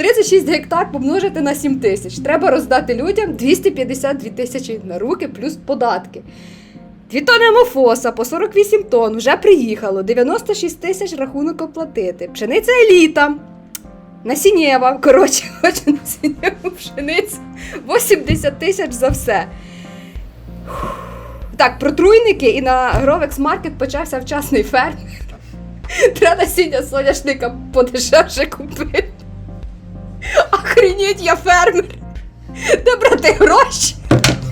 36 гектар помножити на 7 тисяч. Треба роздати людям 252 тисячі на руки плюс податки. Дві тони мофоса по 48 тонн вже приїхало, 96 тисяч рахунок оплатити. Пшениця еліта. Насінєва, коротше, хочу насіннєву пшеницю. 80 тисяч за все. Так, про труйники і на Гровекс Маркет почався вчасний фермер. Треба насіння соняшника подешевше купити. Охренеть, я фермер. Де брати гроші?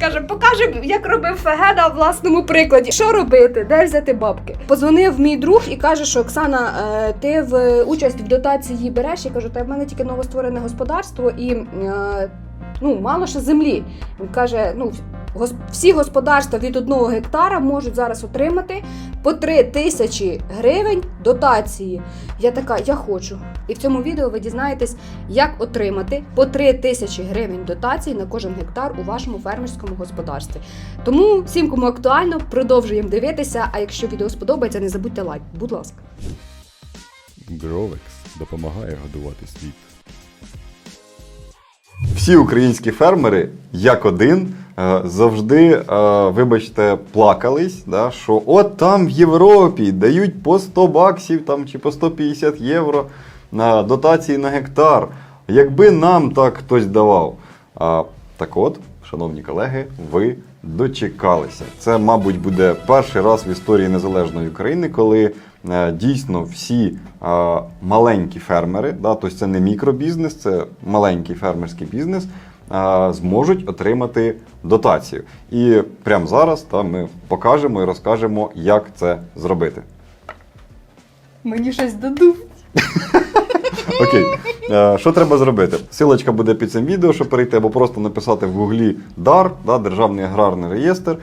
Каже, покаже, як робив Феге на власному прикладі. Що робити? Де взяти бабки? Позвонив мій друг і каже, що Оксана, е, ти в участь в дотації береш. Я кажу, та в мене тільки новостворене господарство і е, ну, мало ще землі. Він каже: ну, всі господарства від одного гектара можуть зараз отримати по 3 тисячі гривень дотації. Я така, я хочу. І в цьому відео ви дізнаєтесь, як отримати по 3 тисячі гривень дотації на кожен гектар у вашому фермерському господарстві. Тому всім, кому актуально, продовжуємо дивитися. А якщо відео сподобається, не забудьте лайк. Будь ласка. Гровекс допомагає годувати світ. Всі українські фермери, як один, завжди, е, вибачте, плакались, да, що от там в Європі дають по 100 баксів там, чи по 150 євро на дотації на гектар. Якби нам так хтось давав. Так от, шановні колеги, ви дочекалися. Це, мабуть, буде перший раз в історії незалежної України, коли е, дійсно всі е, маленькі фермери, да, тобто це не мікробізнес, це маленький фермерський бізнес, е, зможуть отримати дотацію. І прямо зараз та, ми покажемо і розкажемо, як це зробити. Мені щось дадуть. Окей, Е, що треба зробити? Силочка буде під цим відео, щоб перейти, або просто написати в гуглі ДАР, да, Державний аграрний реєстр, е,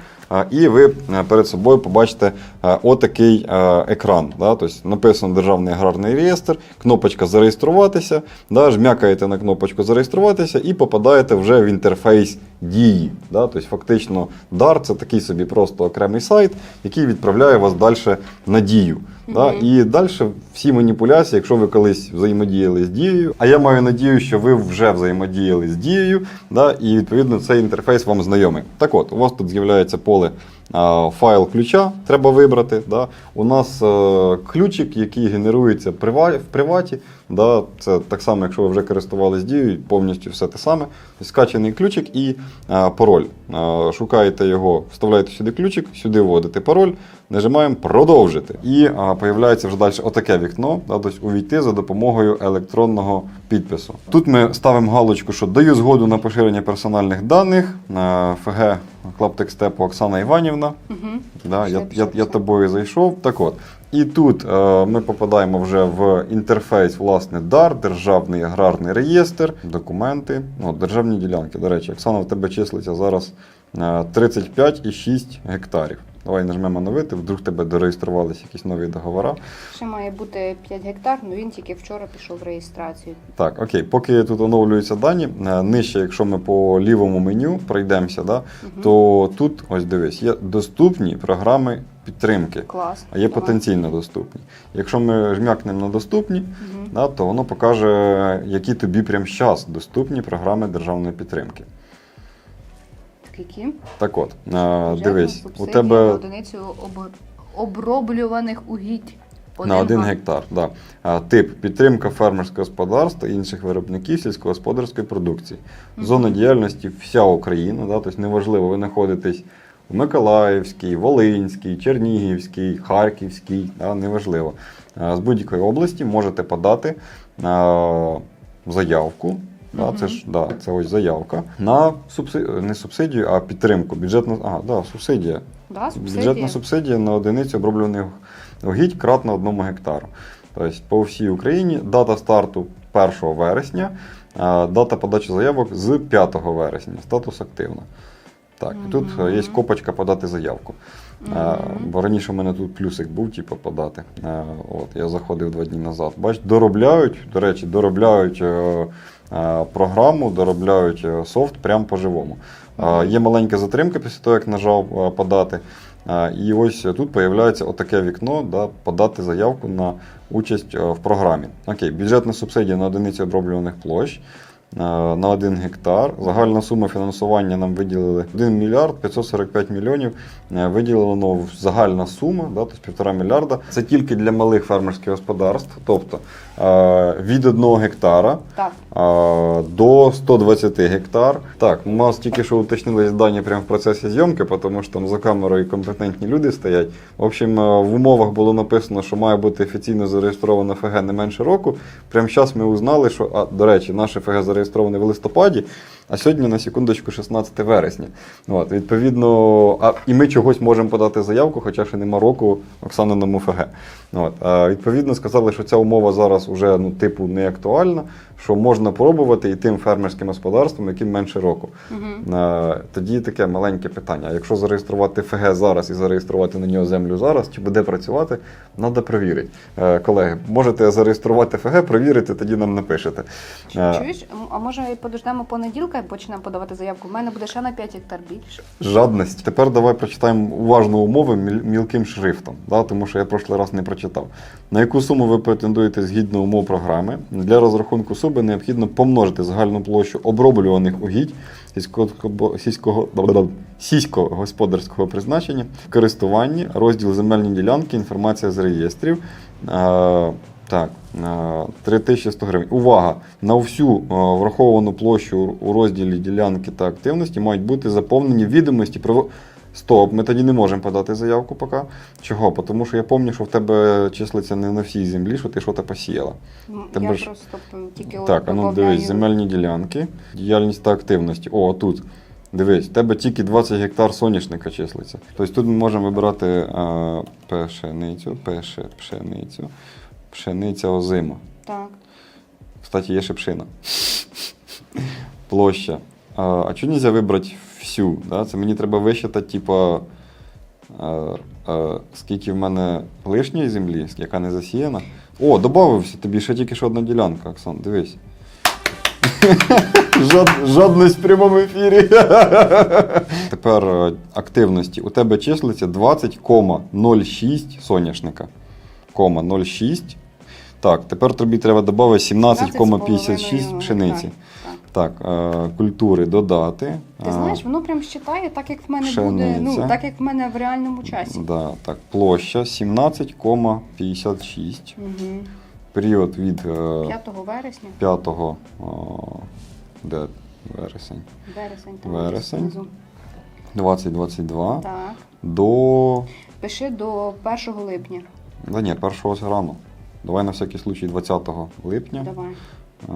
і ви е, перед собою побачите е, отакий е, екран. Да, тобто написано Державний аграрний реєстр, кнопочка зареєструватися, да, жмякаєте на кнопочку зареєструватися і попадаєте вже в інтерфейс дії. Да, тобто фактично ДАР це такий собі просто окремий сайт, який відправляє вас далі на дію. Да? І далі всі маніпуляції, якщо ви колись взаємодіяли з дією, а я маю надію, що ви вже взаємодіяли з дією, да? і відповідно цей інтерфейс вам знайомий. Так от, у вас тут з'являється поле а, файл ключа, треба вибрати. Да? У нас е, ключик, який генерується в приваті. Да? Це так само, якщо ви вже користувалися дією, повністю все те саме. Скачаний ключик і а, пароль. А, шукаєте його, вставляєте сюди ключик, сюди вводите пароль, нажимаємо продовжити. І а, появляється вже далі отаке вікно, да, тобто увійти за допомогою електронного підпису. Тут ми ставимо галочку, що даю згоду на поширення персональних даних. На ФГ Клаптекстепу Оксана Іванівна. Угу. Да, я, я, я тобою зайшов. Так от. І тут е, ми попадаємо вже в інтерфейс, власне, ДАР, Державний аграрний реєстр, документи, ну, державні ділянки. До речі, Оксана, в тебе числиться зараз е, 35,6 гектарів. Давай нажмемо оновити, вдруг тебе дореєструвалися якісь нові договори. Ще має бути 5 гектар, але він тільки вчора пішов в реєстрацію. Так, окей, поки тут оновлюються дані, е, нижче, якщо ми по лівому меню пройдемося, да, Мгм. то тут, ось дивись, є доступні програми підтримки. Клас. а є Давай. потенційно доступні. Якщо ми жмякнемо на доступні, Мгм. да, то воно покаже, які тобі прямо зараз доступні програми державної підтримки. Скільки? Так от, Бюджетна дивись, у тебе на одиницю об... оброблюваних угідь. на один га. гектар. Да. А, Тип підтримка фермерського господарства і інших виробників сільськогосподарської продукції. Мгм. Зона діяльності вся Україна, да, тобто неважливо, ви знаходитесь у Миколаївській, Волинській, Чернігівській, Харківській, да, неважливо. А, З будь-якої області можете подати а, заявку. Да, це ж да, це ось заявка на субсидію, не субсидію, а підтримку. Бюджетна, ага, да, субсидія. Да, субсидія? Бюджетна субсидія на одиницю оброблених угідь кратно одному гектару. Тобто по всій Україні дата старту 1 вересня, а дата подачі заявок з 5 вересня. Статус активна. Так, і тут е, є Мгм. копочка подати заявку. А, Мгм. Бо раніше у мене тут плюсик був, типу, подати. От, я заходив два дні назад. Бач, доробляють, до речі, доробляють е, програму, доробляють е, софт прямо по-живому. Є маленька затримка після того, як нажав е, подати. І ось тут появляється отаке вікно, да, подати заявку на участь е, в програмі. Окей, бюджетна субсидія на одиниці оброблюваних площ. е, На 1 гектар. Загальна сума фінансування нам виділили 1 мільярд 545 мільйонів. е, Виділено загальна сума, да, тобто півтора мільярда. Це тільки для малих фермерських господарств, тобто е, від 1 гектара Так. до 120 гектар. Так, у нас тільки що уточнились дані прямо в процесі зйомки, тому що там за камерою компетентні люди стоять. В общем, е, в умовах було написано, що має бути офіційно зареєстровано ФГ не менше року. Прямо зараз ми узнали, що, а, до речі, наше ФГ зареєстроване в листопаді, а сьогодні на секундочку 16 вересня. От, відповідно, а, і ми чогось можемо подати заявку, хоча ще нема року Оксаниному ФГ. От, а, відповідно, сказали, що ця умова зараз уже ну, типу не актуальна, що можна пробувати і тим фермерським господарствам, яким менше року. Угу. Е, Тоді таке маленьке питання. Якщо зареєструвати ФГ зараз і зареєструвати на нього землю зараз, чи буде працювати, треба перевірити. Е, Колеги, можете зареєструвати ФГ, перевірити, тоді нам напишете. Е, Чуєш, а може подождемо понеділка і почнемо подавати заявку? У мене буде ще на 5 гектар більше. Жадність. Тепер давай прочитаємо уважно умови міл- мілким шрифтом, да, тому що я прошлий раз не прочитав. На яку суму ви претендуєте згідно умов програми? Для розрахунку суми необхідно помножити загальну площу оброблюваних угідь сільського, сільського, сільськогосподарського призначення в користуванні, розділ земельні ділянки, інформація з реєстрів. Е, так, 3100 гривень. Увага! На всю е, враховану площу у розділі ділянки та активності мають бути заповнені відомості про. Стоп, ми тоді не можемо подати заявку поки. Чого? Тому що я пам'ятаю, що в тебе числиться не на всій землі, що ти щось посіяла. Тебе Я ж- просто тільки от Так, а ну дивись, земельні ділянки, діяльність та активності. О, тут. Дивись, в тебе тільки 20 гектар соняшника числиться. Тобто тут ми можемо вибирати а, пшеницю, пеше, пшеницю, пшениця озима. Так. Кстати, є ще пшина. Площа. А, а чого нельзя вибрати всю? Да? Це мені треба висчитати, типа, а, а, скільки в мене лишньої землі, яка не засіяна. О, додався тобі ще тільки що одна ділянка, Оксан, дивись. Жад, жадність в прямому ефірі. Тепер е, активності. У тебе числиться 20,06 соняшника. 0,6. Так, тепер тобі треба додати 17,56 пшениці. Так. Е, культури додати. Ти Е, знаєш, воно прям считає так, як в мене буде, ну, так як в мене в реальному часі. Да, так, площа 17,56. Угу. Період від е, 5 вересня, 5 о, де вересень вересень, там Вересень. 2022 Так. до. Пиши до 1 липня. Да ні, 1 рано. Давай на всякий случай 20 липня. Давай. Е,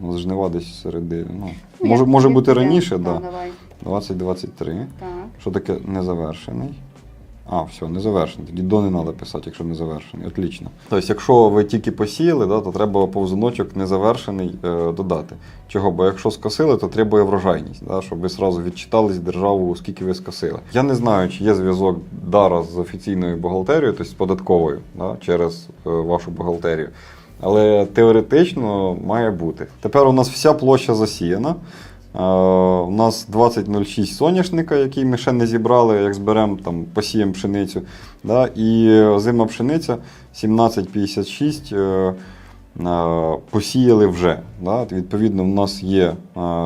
ну, жнива десь середи. Ну, Ну, може, може бути раніше, да, да. Давай. 2023. Так. Що таке незавершений? А, все, незавершений. Тоді до не треба писати, якщо незавершений. Отлично. Тобто, якщо ви тільки посіяли, да, то треба повзуночок незавершений е, додати. Чого? Бо якщо скосили, то требує врожайність, да, щоб ви сразу відчитались державу, скільки ви скосили. Я не знаю, чи є зв'язок дара з офіційною бухгалтерією, тобто з податковою, да, через е, вашу бухгалтерію. Але теоретично має бути. Тепер у нас вся площа засіяна. Е, У нас 20.06 соняшника, який ми ще не зібрали, як зберемо, там, посіємо пшеницю. Да? І зима пшениця 17.56 е, е, посіяли вже. Да? Відповідно, у нас є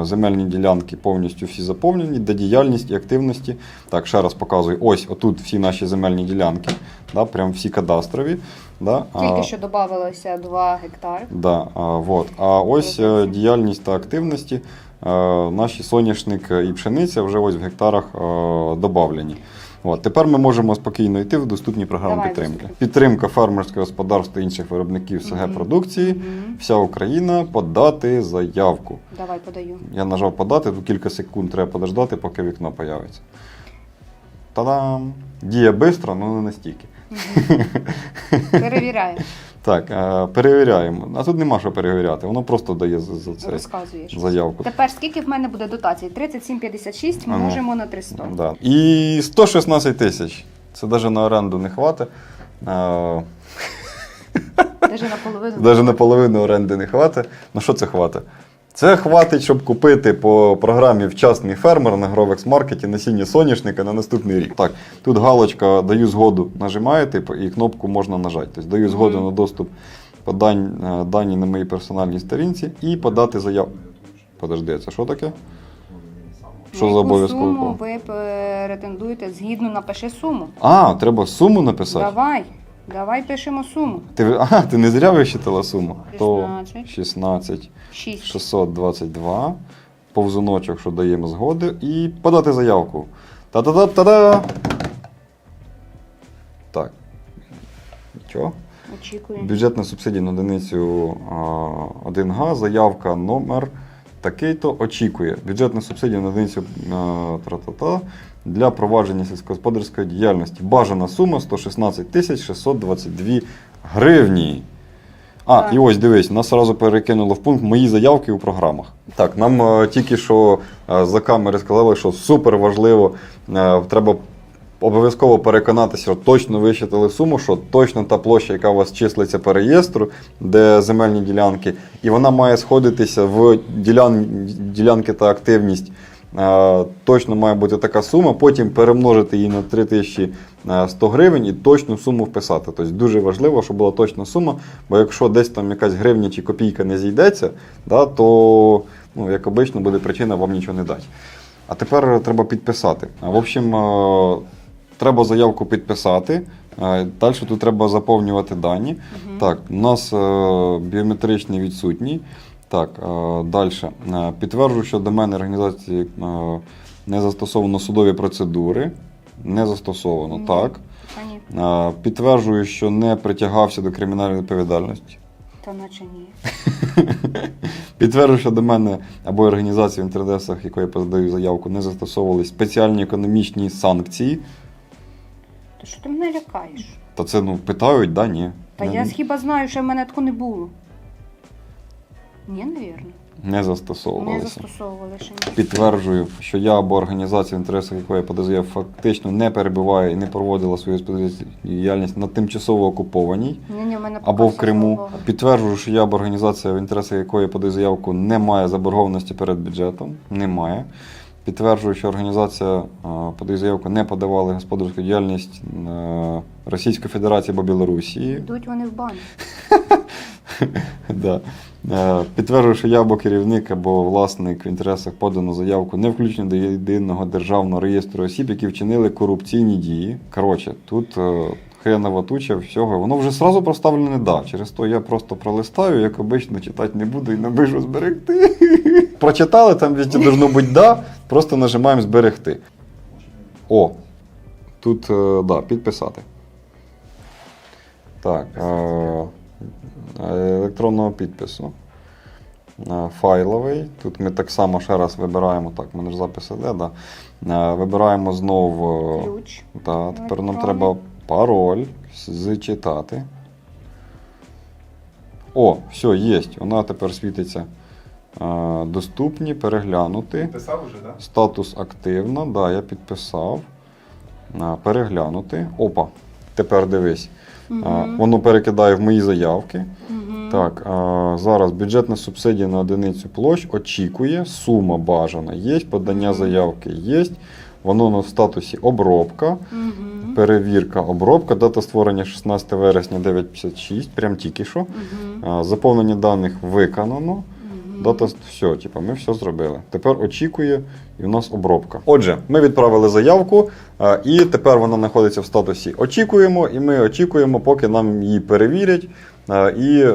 земельні ділянки повністю всі заповнені, де діяльність і активності. Так, ще раз показую. Ось отут всі наші земельні ділянки, да? прям всі кадастрові. Да? Тільки А, що додавалося 2 гектари. Да, а, вот. а ось діяльність та активності. Е, Наші соняшник і пшениця вже ось в гектарах е, добавлені. От. Тепер ми можемо спокійно йти в доступні програми Давай, підтримки. доступні. Підтримка фермерського господарства та інших виробників СГ продукції. Мгм. Вся Україна подати заявку. Давай подаю. Я нажав подати, тут кілька секунд треба подождати, поки вікно появиться. Та-дам! Діє швидко, але не настільки. Перевіряю, Так, е, перевіряємо. А тут нема що перевіряти, воно просто дає за, це розказуєш. заявку. Тепер скільки в мене буде дотацій? 37,56 Ага. множимо на 300. Да. І 116 тисяч. Це навіть на оренду не хватить. Навіть Даже наполовину. на половину оренди не хватить. Ну що це хватить? Це хватить, щоб купити по програмі Вчасний фермер на Grovex маркеті насіння соняшника на наступний рік. Так, тут галочка даю згоду, нажимаєте і кнопку можна нажати. Тобто даю згоду на доступ подань, е, дані на моїй персональній сторінці і подати заяву. Подожди, це що таке? Що На за обов'язково? суму ви претендуєте згідно напиши суму. А, треба суму написати. Давай, давай пишемо суму. Ти, ага, ти не зря вищитала суму. То 16. 16 6. 622. Повзуночок, що даємо згоди, і подати заявку. Та-та-та-та-да! Так. Нічого. Очікую. Бюджетна субсидія на одиницю а, 1Г, заявка номер такий-то очікує. Бюджетна субсидія на одиницю а, тра-та-та для провадження сільськогосподарської діяльності. Бажана сума 116 тисяч 622 гривні. А, Так. і ось дивись, нас одразу перекинуло в пункт мої заявки у програмах. Так, нам е, тільки що е, за камери сказали, що супер важливо, е, треба обов'язково переконатися, що точно вищитали суму, що точно та площа, яка у вас числиться по реєстру, де земельні ділянки, і вона має сходитися в ділян, ділянки та активність. Е, Точно має бути така сума, потім перемножити її на 3100 гривень і точну суму вписати. Тобто дуже важливо, щоб була точна сума, бо якщо десь там якась гривня чи копійка не зійдеться, да, то, ну, як обично, буде причина вам нічого не дати. А тепер треба підписати. В общем, е, треба заявку підписати. Далі тут треба заповнювати дані. Мгм. Так, у нас е, біометричний відсутній. Так, е, далі. Підтверджую, що до мене організації е, не застосовано судові процедури. Не застосовано, Ні. так. Та Е, Підтверджую, що не притягався до кримінальної відповідальності. та наче ні. Підтверджую, що до мене або організації в інтересах, якої я подаю заявку, не застосовувались спеціальні економічні санкції. То що ти мене лякаєш? Та це ну питають, да, ні. Та не, я хіба знаю, що в мене такого не було. Ні, навірно. не Не застосовувалися. застосовували ще ні. Підтверджую, що я або організація, в інтересах якої я подаю, фактично не перебуває і не проводила свою діяльність на тимчасово окупованій Ні, ні, в мене або в Криму. Підтверджую, що я або організація, в інтересах якої я подаю заявку, не має заборгованості перед бюджетом. Немає. Підтверджую, що організація а, подаю заявку не подавала господарську діяльність е, Російської Федерації або Білорусі. Йдуть вони в баню. Да. Е, Підтверджую, що я або керівник, або власник в інтересах подано заявку не включені до єдиного державного реєстру осіб, які вчинили корупційні дії. Коротше, тут е, хренова туча всього. Воно вже сразу проставлене да. Через то я просто пролистаю, як обично, читати не буду і набижу зберегти. Прочитали, там должно бути да, просто нажимаємо зберегти. О, тут е, да, підписати. Так. Електронного підпису. Е, Файловий. Тут ми так само ще раз вибираємо. Так, в мене ж запис іде, да. Е, Вибираємо знову. Ключ. Да, тепер нам треба пароль зчитати. О, все, є. Вона тепер світиться. Е, Доступні, переглянути. Писав уже, так? Статус активно, да, я підписав. Переглянути. Опа. Тепер дивись. А, Воно перекидає в мої заявки. Мгм. Так, а, зараз бюджетна субсидія на одиницю площ очікує, сума бажана є, подання заявки є. Воно на статусі обробка, Мгм. перевірка, обробка, дата створення 16 вересня 9.56, прям тільки що. А, Заповнення даних виконано. Дата все, типу, ми все зробили. Тепер очікує, і в нас обробка. Отже, ми відправили заявку, і тепер вона знаходиться в статусі очікуємо, і ми очікуємо, поки нам її перевірять. І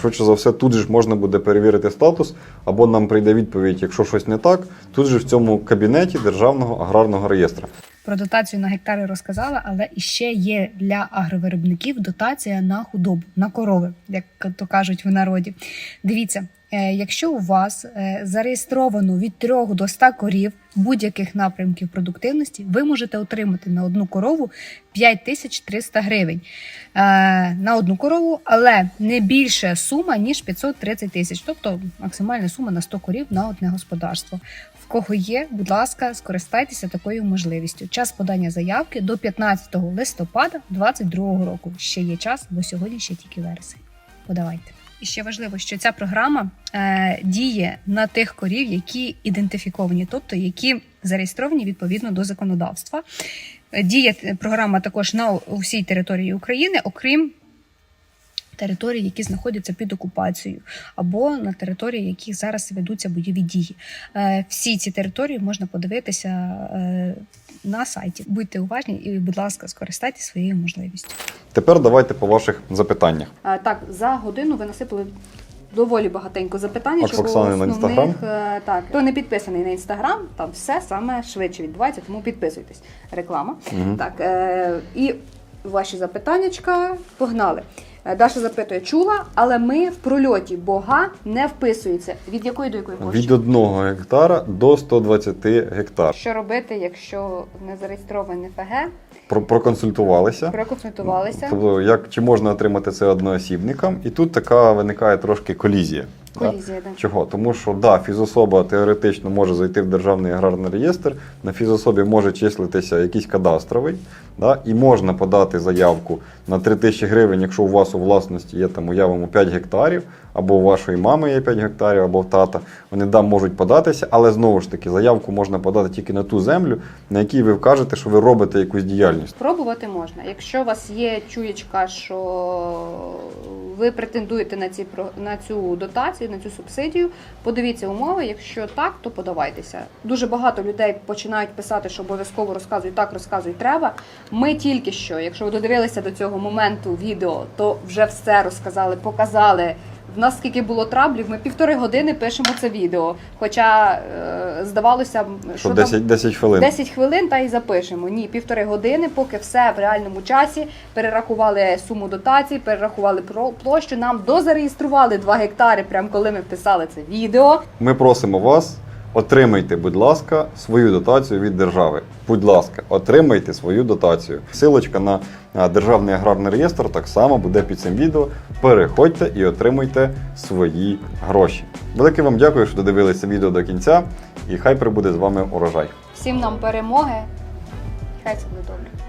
швидше за все, тут же можна буде перевірити статус, або нам прийде відповідь, якщо щось не так, тут же в цьому кабінеті Державного аграрного реєстру. Про дотацію на гектари розказала, але іще є для агровиробників дотація на худобу, на корови, як то кажуть в народі. Дивіться, е, якщо у вас е, зареєстровано від 3 до 100 корів будь-яких напрямків продуктивності, ви можете отримати на одну корову 5300 гривень е, на одну корову, але не більше сума ніж 530 тисяч, тобто максимальна сума на 100 корів на одне господарство. В кого є, будь ласка, скористайтеся такою можливістю. Час подання заявки до 15 листопада 2022 року. Ще є час, бо сьогодні ще тільки вересень. Подавайте. І ще важливо, що ця програма е, діє на тих корів, які ідентифіковані, тобто які зареєстровані відповідно до законодавства. Діє програма також на усій території України, окрім територій, які знаходяться під окупацією, або на території, яких зараз ведуться бойові дії. Е, Всі ці території можна подивитися е, на сайті. Будьте уважні і, будь ласка, скористайтеся своєю можливістю. Тепер давайте по ваших запитаннях. Е, Так, за годину ви насипали доволі багатенько запитань. Аж Оксани на е, Так, хто не підписаний на інстаграм, там все саме швидше відбувається, тому підписуйтесь. Реклама. Мгм. Так, е, і ваші запитаннячка погнали. Е, Даша запитує, чула, але ми в прольоті бога не вписується. Від якої до якої площі? Від 1 гектара до 120 гектар. Що робити, якщо не зареєстроване ФГ, Про- Проконсультувалися. проконсультувалися? Тобто, як чи можна отримати це одноосібникам? І тут така виникає трошки колізія. Колізія, да. Чого? Тому що да, фізособа теоретично може зайти в державний аграрний реєстр, на фізособі може числитися якийсь кадастровий, да, і можна подати заявку на 3 тисячі гривень, якщо у вас у власності є там, уявимо, 5 гектарів, або у вашої мами є 5 гектарів, або в тата. Вони да, можуть податися, але знову ж таки заявку можна подати тільки на ту землю, на якій ви вкажете, що ви робите якусь діяльність. Спробувати можна. Якщо у вас є чуєчка, що ви претендуєте на, ці, на цю дотацію, на цю субсидію, подивіться умови. Якщо так, то подавайтеся. Дуже багато людей починають писати, що обов'язково розказуй так, розказуй треба. Ми тільки що, якщо ви додивилися до цього моменту відео, то вже все розказали, показали. В нас скільки було траблів, ми півтори години пишемо це відео. Хоча е, здавалося, Що там- 10, 10 хвилин. 10 хвилин та й запишемо. Ні, півтори години, поки все в реальному часі. Перерахували суму дотацій, перерахували про- площу. Нам дозареєстрували 2 гектари, прямо коли ми писали це відео. Ми просимо вас, отримайте, будь ласка, свою дотацію від держави. Будь ласка, отримайте свою дотацію. Силочка на державний аграрний реєстр так само буде під цим відео. Переходьте і отримуйте свої гроші. Велике вам дякую, що додивилися відео до кінця, і хай прибуде з вами урожай. Всім нам перемоги. Хай це буде добре.